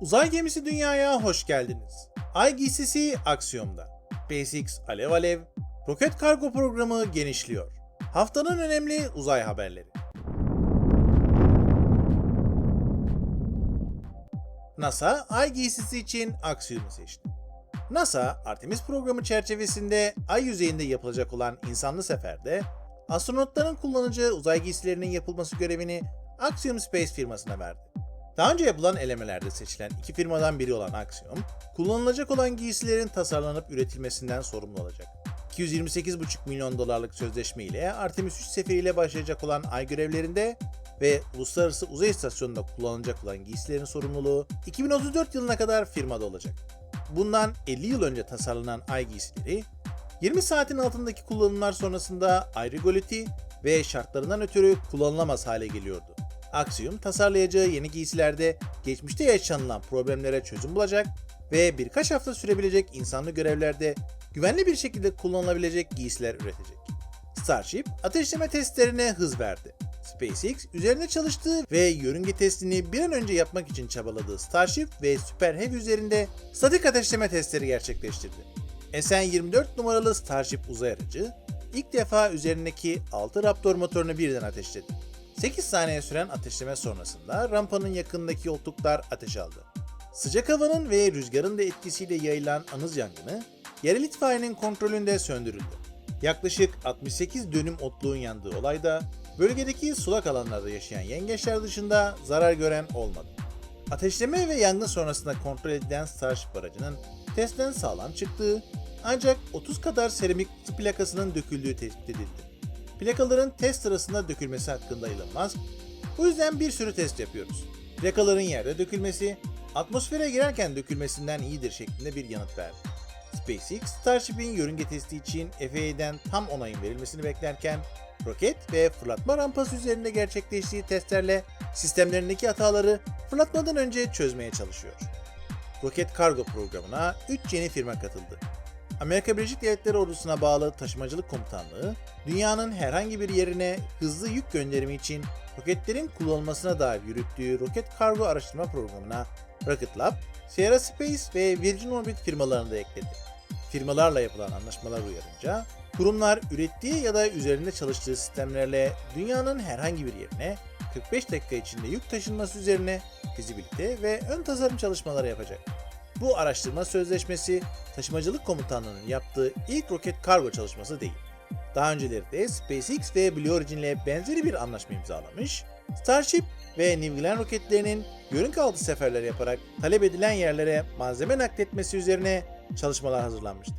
Uzay gemisi dünyaya hoş geldiniz. Giysisi aksiyonda. SpaceX alev alev, roket kargo programı genişliyor. Haftanın önemli uzay haberleri. NASA giysisi için aksiyonu seçti. NASA, Artemis programı çerçevesinde ay yüzeyinde yapılacak olan insanlı seferde astronotların kullanacağı uzay giysilerinin yapılması görevini Axiom Space firmasına verdi. Daha önce yapılan elemelerde seçilen iki firmadan biri olan Axiom, kullanılacak olan giysilerin tasarlanıp üretilmesinden sorumlu olacak. 228,5 milyon dolarlık sözleşme ile Artemis 3 seferiyle başlayacak olan ay görevlerinde ve Uluslararası Uzay İstasyonu'nda kullanılacak olan giysilerin sorumluluğu 2034 yılına kadar firmada olacak. Bundan 50 yıl önce tasarlanan ay giysileri, 20 saatin altındaki kullanımlar sonrasında ay rigoliti ve şartlarından ötürü kullanılamaz hale geliyordu. Axiom tasarlayacağı yeni giysilerde geçmişte yaşanılan problemlere çözüm bulacak ve birkaç hafta sürebilecek insanlı görevlerde güvenli bir şekilde kullanılabilecek giysiler üretecek. Starship ateşleme testlerine hız verdi. SpaceX üzerinde çalıştığı ve yörünge testini bir an önce yapmak için çabaladığı Starship ve Super Heavy üzerinde statik ateşleme testleri gerçekleştirdi. SN-24 numaralı Starship uzay aracı ilk defa üzerindeki 6 Raptor motorunu birden ateşledi. 8 saniye süren ateşleme sonrasında rampanın yakındaki yoltuklar ateş aldı. Sıcak havanın ve rüzgarın da etkisiyle yayılan anız yangını yerel itfaiyenin kontrolünde söndürüldü. Yaklaşık 68 dönüm otluğun yandığı olayda bölgedeki sulak alanlarda yaşayan yengeçler dışında zarar gören olmadı. Ateşleme ve yangın sonrasında kontrol edilen Starship aracının testten sağlam çıktığı ancak 30 kadar seramik plakasının döküldüğü tespit edildi. Plakaların test sırasında dökülmesi hakkında Elon Musk, bu yüzden bir sürü test yapıyoruz. Plakaların yerde dökülmesi, atmosfere girerken dökülmesinden iyidir şeklinde bir yanıt verdi. SpaceX, Starship'in yörünge testi için FAA'den tam onayın verilmesini beklerken, roket ve fırlatma rampası üzerinde gerçekleştiği testlerle sistemlerindeki hataları fırlatmadan önce çözmeye çalışıyor. Roket kargo programına 3 yeni firma katıldı. Amerika Birleşik Devletleri ordusuna bağlı taşımacılık komutanlığı, dünyanın herhangi bir yerine hızlı yük gönderimi için roketlerin kullanılmasına dair yürüttüğü roket kargo araştırma programına Rocket Lab, Sierra Space ve Virgin Orbit firmalarını da ekledi. Firmalarla yapılan anlaşmalar uyarınca, kurumlar ürettiği ya da üzerinde çalıştığı sistemlerle dünyanın herhangi bir yerine 45 dakika içinde yük taşınması üzerine fizibilite ve ön tasarım çalışmaları yapacak. Bu araştırma sözleşmesi taşımacılık komutanlığının yaptığı ilk roket kargo çalışması değil. Daha önceleri de SpaceX ve Blue Origin ile benzeri bir anlaşma imzalamış, Starship ve New Glenn roketlerinin yörünge altı seferler yaparak talep edilen yerlere malzeme nakletmesi üzerine çalışmalar hazırlanmıştı.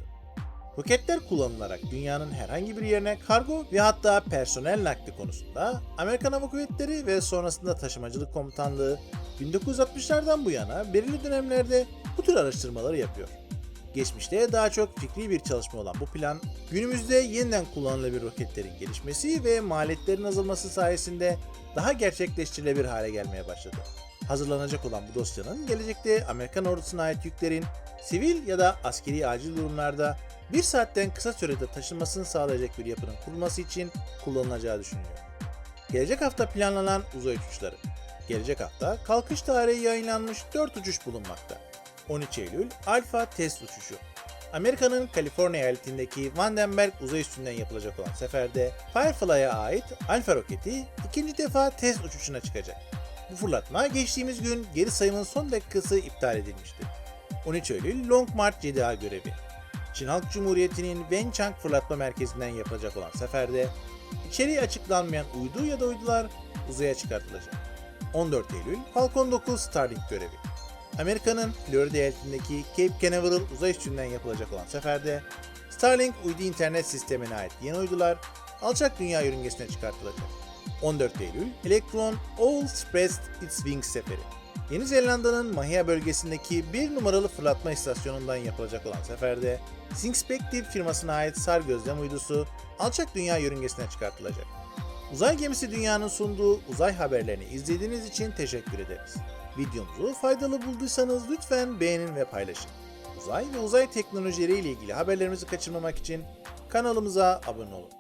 Roketler kullanılarak dünyanın herhangi bir yerine kargo ve hatta personel nakli konusunda Amerikan Hava Kuvvetleri ve sonrasında Taşımacılık Komutanlığı 1960'lardan bu yana belirli dönemlerde bu tür araştırmaları yapıyor. Geçmişte daha çok fikri bir çalışma olan bu plan, günümüzde yeniden kullanılabilir roketlerin gelişmesi ve maliyetlerin azalması sayesinde daha gerçekleştirilebilir hale gelmeye başladı. Hazırlanacak olan bu dosyanın gelecekte Amerikan ordusuna ait yüklerin sivil ya da askeri acil durumlarda bir saatten kısa sürede taşınmasını sağlayacak bir yapının kurulması için kullanılacağı düşünülüyor. Gelecek hafta planlanan uzay uçuşları. Gelecek hafta kalkış tarihi yayınlanmış 4 uçuş bulunmakta. 13 Eylül Alpha test uçuşu. Amerika'nın Kaliforniya eyaletindeki Vandenberg uzay üstünden yapılacak olan seferde Firefly'a ait Alpha roketi ikinci defa test uçuşuna çıkacak. Bu fırlatma geçtiğimiz gün geri sayımın son dakikası iptal edilmişti. 13 Eylül Long March 7A görevi. Çin Halk Cumhuriyeti'nin Wenchang fırlatma merkezinden yapılacak olan seferde içeriği açıklanmayan uydu ya da uydular uzaya çıkartılacak. 14 Eylül Falcon 9 Starlink görevi. Amerika'nın Florida eyaletindeki Cape Canaveral uzay üstünden yapılacak olan seferde Starlink uydu internet sistemine ait yeni uydular alçak dünya yörüngesine çıkartılacak. 14 Eylül Electron All Expressed Its Wings seferi. Yeni Zelanda'nın Mahia bölgesindeki bir numaralı fırlatma istasyonundan yapılacak olan seferde Synspective firmasına ait SAR gözlem uydusu alçak dünya yörüngesine çıkartılacak. Uzay gemisi dünyanın sunduğu uzay haberlerini izlediğiniz için teşekkür ederiz. Videomuzu faydalı bulduysanız lütfen beğenin ve paylaşın. Uzay ve uzay teknolojileri ile ilgili haberlerimizi kaçırmamak için kanalımıza abone olun.